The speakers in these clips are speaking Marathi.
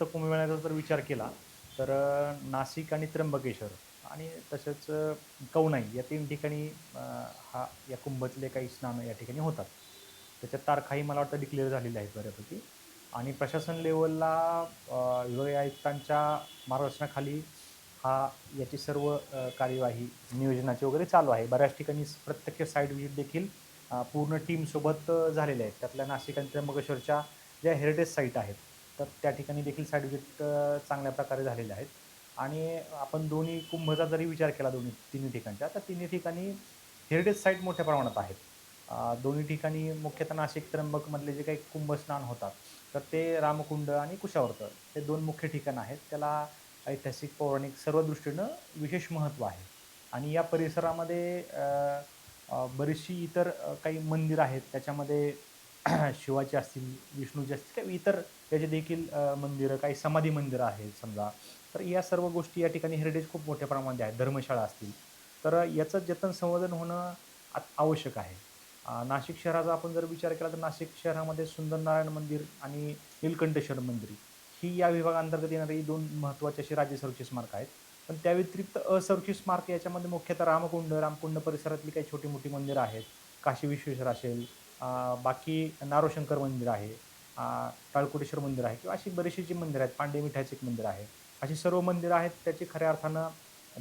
पुस्तक मिळण्याचा जर विचार केला. तर नाशिक आणि त्र्यंबकेश्वर आणि तसंच कौनाई या तीन ठिकाणी हा या कुंभतले काही स्नान या ठिकाणी होतात. त्याच्या तारखाही मला वाटतं डिक्लेअर झालेल्या आहेत बऱ्यापैकी. आणि प्रशासन लेवलला विभागीय आयुक्तांच्या मार्गदर्शनाखाली हा याची सर्व कार्यवाही नियोजनाची वगैरे चालू आहे. बऱ्याच ठिकाणी प्रत्यक्ष साईट व्हिजिट देखील पूर्ण टीमसोबत झालेल्या आहेत. त्यातल्या नाशिक आणि त्र्यंबकेश्वरच्या ज्या हेरिटेज साईट आहेत तर त्या ठिकाणी देखील साईड इफेक्ट चांगल्या प्रकारे झालेले आहेत. आणि आपण दोन्ही कुंभचा जरी विचार केला दोन्ही तिन्ही ठिकाणच्या तर तिन्ही ठिकाणी हेरिटेज साईट मोठ्या प्रमाणात आहेत. दोन्ही ठिकाणी मुख्यतः नाशिक त्र्यंबकमधले जे काही कुंभस्नान होतात तर ते रामकुंड आणि कुशावर्त हे दोन मुख्य ठिकाणं आहेत. त्याला ऐतिहासिक पौराणिक सर्व दृष्टीनं विशेष महत्त्व आहे. आणि या परिसरामध्ये बरीचशी इतर काही मंदिरं आहेत. त्याच्यामध्ये शिवाचे असतील विष्णूचे असतील काही इतर त्याचे देखील मंदिरं काही समाधी मंदिरं आहेत समजा तर या सर्व गोष्टी या ठिकाणी हेरिटेज खूप मोठ्या प्रमाणात आहेत. धर्मशाळा असतील. तर याचं जतन संवर्धन होणं आवश्यक आहे. नाशिक शहराचा आपण जर विचार केला तर नाशिक शहरामध्ये सुंदरनारायण मंदिर आणि नीलकंठेश्वर मंदिर ही या विभागांतर्गत येणारी दोन महत्त्वाची अशी राज्य संरक्षित स्मारक आहेत. पण त्या व्यतिरिक्त असंरक्षित स्मारक याच्यामध्ये मुख्यतः रामकुंड रामकुंड परिसरातली काही छोटी मोठी मंदिरं आहेत. काशी विश्वेश्वर असेल बाकी नारोशंकर मंदिर आहे अं, मंदिर आहे किंवा अशी बरीचशी जी मंदिरं आहेत पांडे मिठाचे एक मंदिर आहे. अशी सर्व मंदिरं आहेत त्याची खऱ्या अर्थानं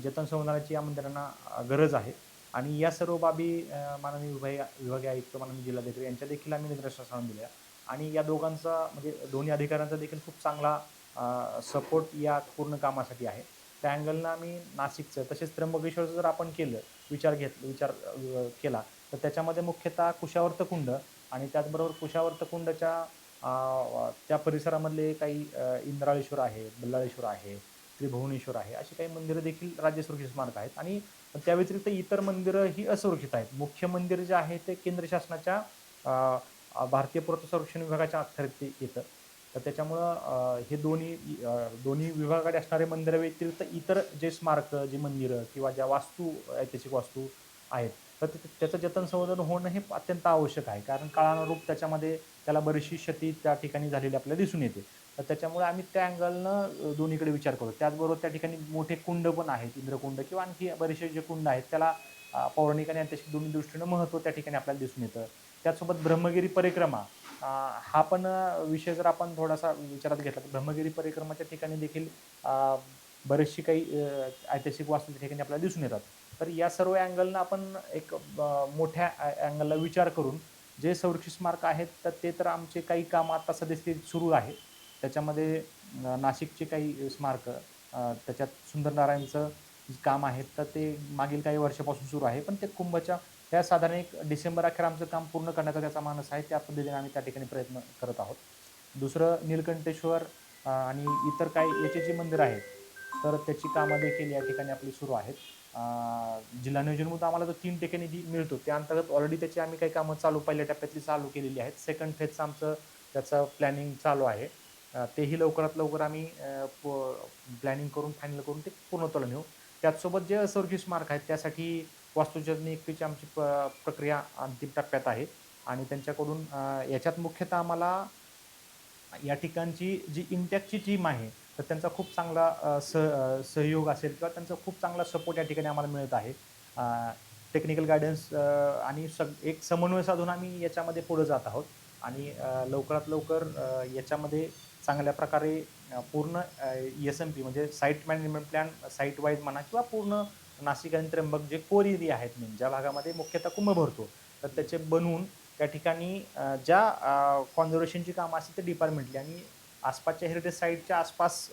जतन संवर्धनाची या मंदिरांना गरज आहे. आणि या सर्व बाबी माननीय विभाग विभागीय आयुक्त माननीय जिल्हाधिकारी यांच्या देखील आम्ही निदर्शनास दिल्या. आणि या दोघांचा म्हणजे दोन्ही अधिकाऱ्यांचा देखील खूप चांगला सपोर्ट या पूर्ण कामासाठी आहे. त्या अँगलनं आम्ही नाशिकचं तसेच त्र्यंबकेश्वरचं जर आपण केलं विचार घेतलं विचार केला तर त्याच्यामध्ये मुख्यतः कुशावर्त कुंड आणि त्याचबरोबर कुशावर्त कुंडच्या त्या परिसरामधले काही इंद्राळेश्वर आहे बल्लाळेश्वर आहे त्रिभुवनेश्वर आहे अशी काही मंदिरं देखील राज्य सुरक्षित स्मारक आहेत. आणि त्या व्यतिरिक्त इतर मंदिरं ही असुरक्षित आहेत. मुख्य मंदिर जे आहे ते केंद्र शासनाच्या भारतीय पुरातत्व संरक्षण विभागाच्या अखत्यारीत येतं. तर त्याच्यामुळं हे दोन्ही दोन्ही विभागाकडे असणारे मंदिरा व्यतिरिक्त इतर जे स्मारकं जी मंदिरं किंवा ज्या वास्तू ऐतिहासिक वास्तू आहेत तर त्याचं जतन संवर्धन होणं हे अत्यंत आवश्यक आहे. कारण काळानुरूप त्याच्यामध्ये त्याला बरीचशी क्षती त्या ठिकाणी झालेली आपल्याला दिसून येते. तर त्याच्यामुळे आम्ही त्या अँगलनं दोन्हीकडे विचार करतो. त्याचबरोबर त्या ठिकाणी मोठे कुंड पण आहेत इंद्रकुंड किंवा आणखी बरेचसे जे कुंड आहेत त्याला पौराणिक आणि ऐतिहासिक दोन्ही दृष्टीनं महत्त्व त्या ठिकाणी आपल्याला दिसून येतं. त्याचसोबत ब्रह्मगिरी परिक्रमा हा पण विषय जर आपण थोडासा विचारात घेतला तर ब्रह्मगिरी परिक्रमाच्या ठिकाणी देखील बरेचशी काही ऐतिहासिक वास्तू त्या ठिकाणी आपल्याला दिसून येतात. तर या सर्व अँगलनं आपण एक मोठ्या अँगलला विचार करून जे संरक्षित स्मारक आहेत तर ते तर आमचे काही काम आता सध्यास्थितीत सुरू आहे. त्याच्यामध्ये नाशिकचे काही स्मारक त्याच्यात सुंदरनारायणचं काम आहे तर ते मागील काही वर्षापासून सुरू आहे. पण ते कुंभच्या त्या साधारण एक डिसेंबर अखेर आमचं काम पूर्ण करण्याचा त्याचा मानस आहे त्या पद्धतीने आम्ही त्या ठिकाणी प्रयत्न करत आहोत. दुसरं नीलकंठेश्वर आणि इतर काही याचे जे मंदिर आहेत तर त्याची कामं देखील या ठिकाणी आपली सुरू आहेत. जिल्हा नियोजनमधून आम्हाला जो तीन ठिकाणी निधी मिळतो त्या अंतर्गत ऑलरेडी त्याची आम्ही काही कामं चालू पहिल्या टप्प्यातली चालू केलेली आहेत. सेकंड फेजचं आमचं त्याचं प्लॅनिंग चालू आहे. तेही लवकरात लवकर आम्ही प्लॅनिंग करून फायनल करून ते पूर्णत्वाला नेऊ. त्याचसोबत जे असुरक्षित स्मारक आहेत त्यासाठी वास्तुशास्त्र नियुक्तीची आमची प प्रक्रिया अंतिम टप्प्यात आहे. आणि त्यांच्याकडून याच्यात मुख्यतः आम्हाला या ठिकाणची जी इंटॅकची टीम आहे तर त्यांचा खूप चांगला सह स सहयोग असेल किंवा त्यांचा खूप चांगला सपोर्ट या ठिकाणी आम्हाला मिळत आहे. टेक्निकल गायडन्स आणि सग एक समन्वय साधून आम्ही याच्यामध्ये पुढं जात आहोत. आणि लवकरात लवकर याच्यामध्ये चांगल्या प्रकारे पूर्ण एस एम पी म्हणजे site management plan site wise म्हणा किंवा पूर्ण नाशिक आणि त्र्यंबक जे कोर एरिया आहेत मेन ज्या भागामध्ये मुख्यतः कुंभ भरतो तर त्याचे बनवून त्या ठिकाणी ज्या कॉन्झर्वेशनची कामं असतील ते डिपार्टमेंटली आणि आसपासच्या हेरिटेज साईटच्या आसपास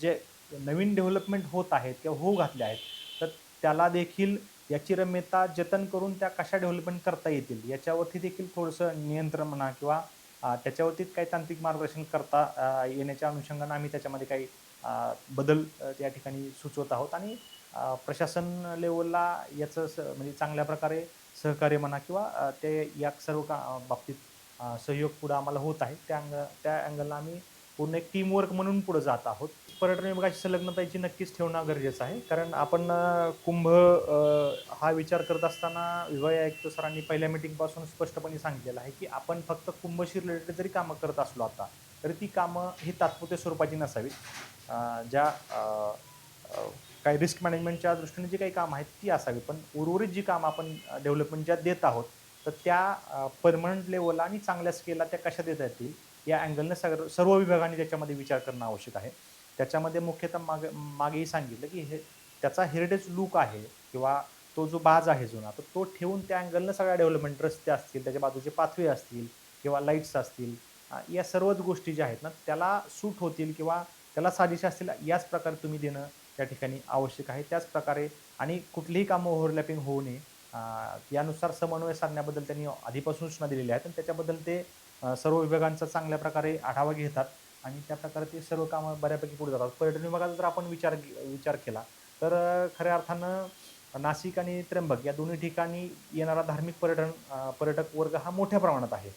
जे नवीन डेव्हलपमेंट होत आहेत किंवा होऊ घातले आहेत तर त्याला देखील याची रम्यता जतन करून त्या कशा डेव्हलपमेंट करता येतील? याच्यावरती देखील थोडंसं नियंत्रण म्हणा किंवा त्याच्यावरती काही तांत्रिक मार्गदर्शन करता येण्याच्या अनुषंगानं आम्ही त्याच्यामध्ये काही बदल या त्या ठिकाणी सुचवत आहोत. आणि प्रशासन लेवलला याचं स म्हणजे चांगल्या प्रकारे सहकार्य म्हणा किंवा ते या सर्व का बाबतीत सहयोग पुढं आम्हाला होत आहे. त्या अंग त्या अँगलला आम्ही पूर्ण एक टीमवर्क म्हणून पुढे जात आहोत. पर्यटन विभागाची संलग्नताची नक्कीच ठेवणं गरजेचं आहे. कारण आपण कुंभ हा विचार करत असताना विभागीय आयुक्त सरांनी पहिल्या मिटिंगपासून स्पष्टपणे सांगितलेलं आहे की आपण फक्त कुंभशी रिलेटेड जरी कामं करत असलो आता तरी ती कामं ही तात्पुरत्या स्वरूपाची नसावीत. ज्या काही रिस्क मॅनेजमेंटच्या दृष्टीने जी काही कामं आहेत ती असावी पण उर्वरित जी कामं आपण डेव्हलपमेंट ज्या देत आहोत तर त्या परमनंट लेवलला आणि चांगल्या स्केलला त्या कशा देता येतील? या अँगलनं सगळं सर्व विभागांनी त्याच्यामध्ये विचार करणं आवश्यक आहे. त्याच्यामध्ये मुख्यतः माग मागेही सांगितलं की हे त्याचा हेरिटेज लुक आहे किंवा तो जो बाज आहे जुना तर तो ठेवून त्या अँगलनं सगळ्या डेव्हलपमेंट रस्ते असतील त्याच्या बाजूचे पाथवे असतील किंवा लाईट्स असतील या सर्वच गोष्टी ज्या आहेत ना त्याला सूट होतील किंवा त्याला साजेशा असतील याच प्रकारे तुम्ही देणं त्या ठिकाणी आवश्यक आहे. त्याच प्रकारे आणि कुठलीही कामं ओव्हरलॅपिंग होऊ नये. यानुसार समन्वय साधण्याबद्दल त्यांनी आधीपासून सूचना दिलेल्या आहेत आणि त्याच्याबद्दल ते सर्व विभागांचा चांगल्या प्रकारे आढावा घेतात आणि त्या प्रकारे ते सर्व कामं बऱ्यापैकी पुढे जातात. पर्यटन विभागाचा जर आपण विचार विचार केला तर खऱ्या अर्थानं नाशिक आणि त्र्यंबक या दोन्ही ठिकाणी येणारा धार्मिक पर्यटन पर्यटक वर्ग हा मोठ्या प्रमाणात आहे.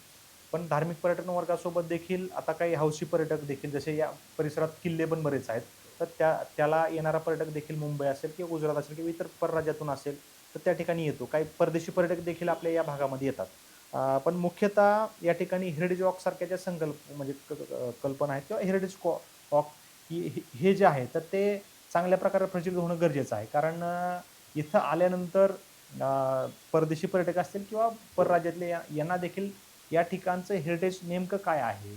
पण धार्मिक पर्यटन वर्गासोबत देखील आता काही हौशी पर्यटक देखील जसे या परिसरात किल्ले पण बरेच आहेत तर त्या त्याला येणारा पर्यटक देखील मुंबई असेल किंवा गुजरात असेल किंवा इतर परराज्यातून असेल तर त्या ठिकाणी येतो. काही परदेशी पर्यटक देखील आपल्या या भागामध्ये येतात. पण मुख्यतः या ठिकाणी हेरिटेज वॉक सारख्या ज्या संकल्प म्हणजे क- कल्पना आहेत किंवा हेरिटेज वॉक ही हे जे आहे तर ते चांगल्या प्रकारे प्रचलित होणं गरजेचं आहे. कारण इथं आल्यानंतर परदेशी पर्यटक असतील किंवा परराज्यातले या- यांना देखील या ठिकाणचं हेरिटेज नेमकं काय आहे?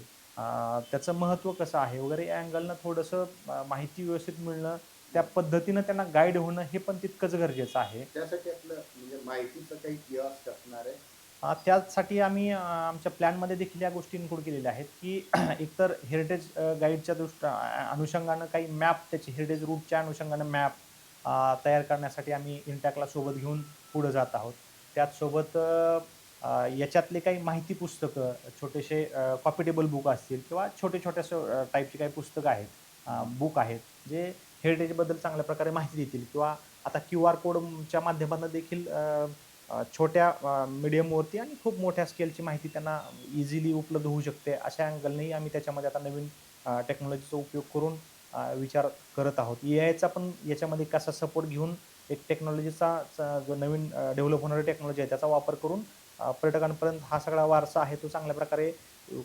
त्याचं महत्त्व कसं आहे? वगैरे या अँगलनं थोडंसं माहिती व्यवस्थित मिळणं त्या पद्धतीनं त्यांना गाईड होणं हे पण तितकंच गरजेचं आहे. त्यासाठी आपलं म्हणजे माहितीचं काही असणार आहे. त्यासाठी आम्ही आमच्या प्लॅनमध्ये देखील या गोष्टी इन्क्लूड केलेल्या आहेत की एकतर हेरिटेज गाईडच्या दृष्ट अनुषंगानं काही मॅप त्याची हेरिटेज रूटच्या अनुषंगानं मॅप तयार करण्यासाठी आम्ही इंटॅकला सोबत घेऊन पुढं जात आहोत. त्याचसोबत याच्यातले काही माहिती पुस्तकं छोटेसे कॉपिटेबल बुक असतील किंवा छोटे छोट्या टाईपची काही पुस्तकं आहेत बुक आहेत जे हेरिटेजबद्दल चांगल्या प्रकारे माहिती देतील किंवा आता क्यू आर कोडच्या माध्यमातून देखील छोट्या मीडियमवरती आणि खूप मोठ्या स्केलची माहिती त्यांना इझिली उपलब्ध होऊ शकते. अशा अँगलनेही आम्ही त्याच्यामध्ये आता नवीन टेक्नॉलॉजीचा उपयोग करून विचार करत आहोत. ए आयचा पण याच्यामध्ये कसा सपोर्ट घेऊन एक टेक्नॉलॉजीचा जो नवीन डेव्हलप होणारी टेक्नॉलॉजी आहे त्याचा वापर करून पर्यटकांपर्यंत हा सगळा वारसा आहे तो चांगल्या प्रकारे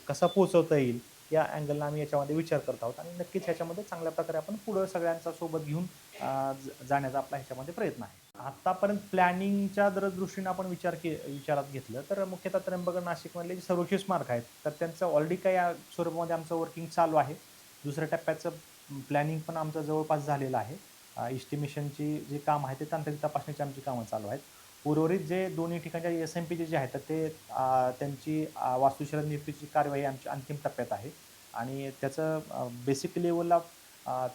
कसा पोहोचवता येईल या अँगलला आम्ही याच्यामध्ये विचार करत आहोत. आणि नक्कीच ह्याच्यामध्ये चांगल्या प्रकारे आपण पुढं सगळ्यांचा सोबत घेऊन जाण्याचा आपला ह्याच्यामध्ये प्रयत्न आहे. आतापर्यंत प्लॅनिंगच्या जर दृष्टीने आपण विचार के विचारात घेतलं तर मुख्यतः त्र्यंबक नाशिकमधले जे सर्वोच्च स्मारक आहेत तर त्यांचं ऑलरेडी काही या स्वरूपामध्ये आमचं वर्किंग चालू आहे. दुसऱ्या टप्प्याचं प्लॅनिंग पण आमचं जवळपास झालेलं आहे. इस्टिमेशनची जे काम आहे ते तांत्रिक तपासणीची आमची कामं चालू आहेत. उर्वरित जे दोन्ही ठिकाणच्या एस एम पीचे जे आहेत तर ते त्यांची अ, वास्तुशिला नियुक्तीची कार्यवाही आमची अंतिम टप्प्यात आहे. आणि त्याचं बेसिक लेवलला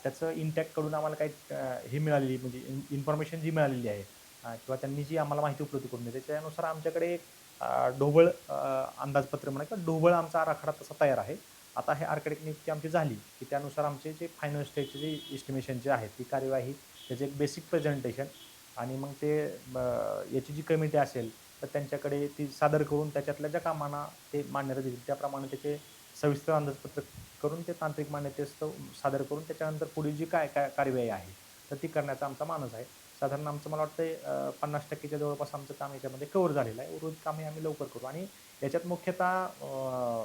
त्याचं इंटॅक्टकडून आम्हाला काही हे मिळालेली म्हणजे इन्फॉर्मेशन जी मिळालेली आहे किंवा त्यांनी जी आम्हाला माहिती उपलब्ध करून दिली त्याच्यानुसार आमच्याकडे एक ढोबळ अंदाजपत्र म्हणा किंवा ढोबळ आमचा आराखडा तसा तयार आहे. आता हे आर्किटेक्ट नियुक्ती आमची झाली की त्यानुसार आमचे जे फायनल स्टेजचे जे इस्टिमेशन जे आहे ती कार्यवाही त्याचे एक बेसिक प्रेझेंटेशन आणि मग ते याची जी कमिटी असेल तर त्यांच्याकडे ती सादर करून त्याच्यातल्या ज्या कामांना ते मान्यता देतील त्याप्रमाणे त्याचे सविस्तर अंदाजपत्रक करून ते तांत्रिक मान्यतेस्तव सादर करून त्याच्यानंतर पुढील जी काय काय कार्यवाही आहे तर ती करण्याचा आमचा मानस आहे. साधारण आमचं मला वाटतं पन्नास टक्केच्या जवळपास आमचं काम याच्यामध्ये कव्हर झालेलं आहे. उर्वरित कामे आम्ही लवकर करू. आणि याच्यात मुख्यतः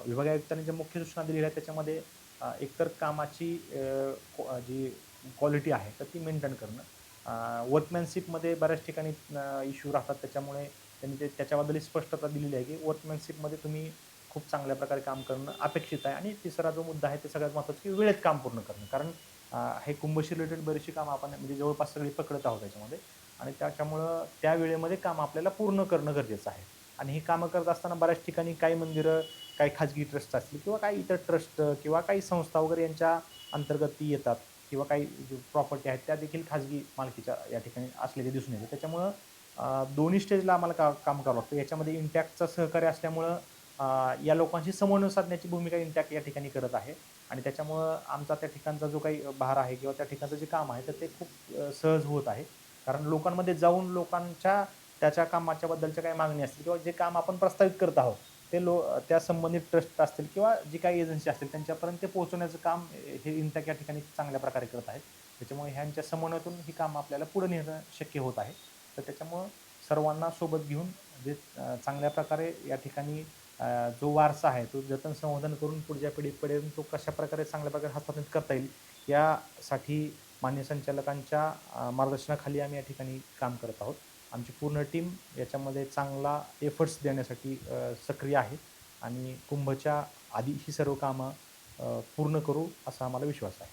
विभाग आयुक्तांनी ज्या मुख्य सूचना दिलेल्या आहेत त्याच्यामध्ये एकतर कामाची जी क्वालिटी आहे तर ती मेंटेन करणं. वर्कमॅनशिपमध्ये बऱ्याच ठिकाणी इश्यू राहतात. त्याच्यामुळे त्यांनी ते त्याच्याबद्दल स्पष्टता दिलेली आहे की वर्कमॅनशिपमध्ये तुम्ही खूप चांगल्या प्रकारे काम करणं अपेक्षित आहे. आणि तिसरा जो मुद्दा आहे ते सगळ्यात महत्त्वाचं की वेळेत काम पूर्ण करणं. कारण हे कुंभशी रिलेटेड बरीचशी कामं आपण म्हणजे जवळपास सगळी पकडत आहोत त्याच्यामध्ये आणि त्याच्यामुळं त्या वेळेमध्ये काम आपल्याला पूर्ण करणं गरजेचं आहे. आणि ही कामं करत असताना बऱ्याच ठिकाणी काही मंदिरं काही खाजगी ट्रस्ट असतील किंवा काही इतर ट्रस्ट किंवा काही संस्था वगैरे यांच्या अंतर्गत ती येतात किंवा काही प्रॉपर्टी आहेत त्या देखील खाजगी मालकीच्या या ठिकाणी असलेले दिसून येते त्याच्यामुळं दोन्ही स्टेजला आम्हाला का काम करावं लागतं. याच्यामध्ये इंटॅक्टचं सहकार्य असल्यामुळं या लोकांशी समन्वय साधण्याची भूमिका इंटॅक्ट या ठिकाणी करत आहे. आणि त्याच्यामुळं आमचा त्या ठिकाणचा जो काही भार आहे किंवा त्या ठिकाणचं जे काम आहे तर ते खूप सहज होत आहे. कारण लोकांमध्ये जाऊन लोकांच्या त्याच्या कामाच्या बद्दलच्या काही मागणी असतील किंवा जे काम आपण प्रस्तावित करत आहोत ते लो त्या संबंधित ट्रस्ट असतील किंवा जी काही एजन्सी असतील त्यांच्यापर्यंत ते पोहोचवण्याचं काम हे इंटॅक या ठिकाणी चांगल्या प्रकारे करत आहेत. त्याच्यामुळे ह्यांच्या समन्वयातून ही काम आपल्याला पुढे नेणं शक्य होत आहे. तर त्याच्यामुळं सर्वांना सोबत घेऊन जे चांगल्या प्रकारे या ठिकाणी जो वारसा आहे तो जतन संवर्धन करून पुढच्या पिढीपर्यंत तो कशा प्रकारे चांगल्या प्रकारे हस्तांतरित करता येईल यासाठी मान्य संचालकांच्या मार्गदर्शनाखाली आम्ही या ठिकाणी काम करत आहोत. आमची पूर्ण टीम याच्यामध्ये चांगला एफर्ट्स देण्यासाठी सक्रिय आहे आणि कुंभच्या आधी ही सर्व कामं पूर्ण करू असा आम्हाला विश्वास आहे.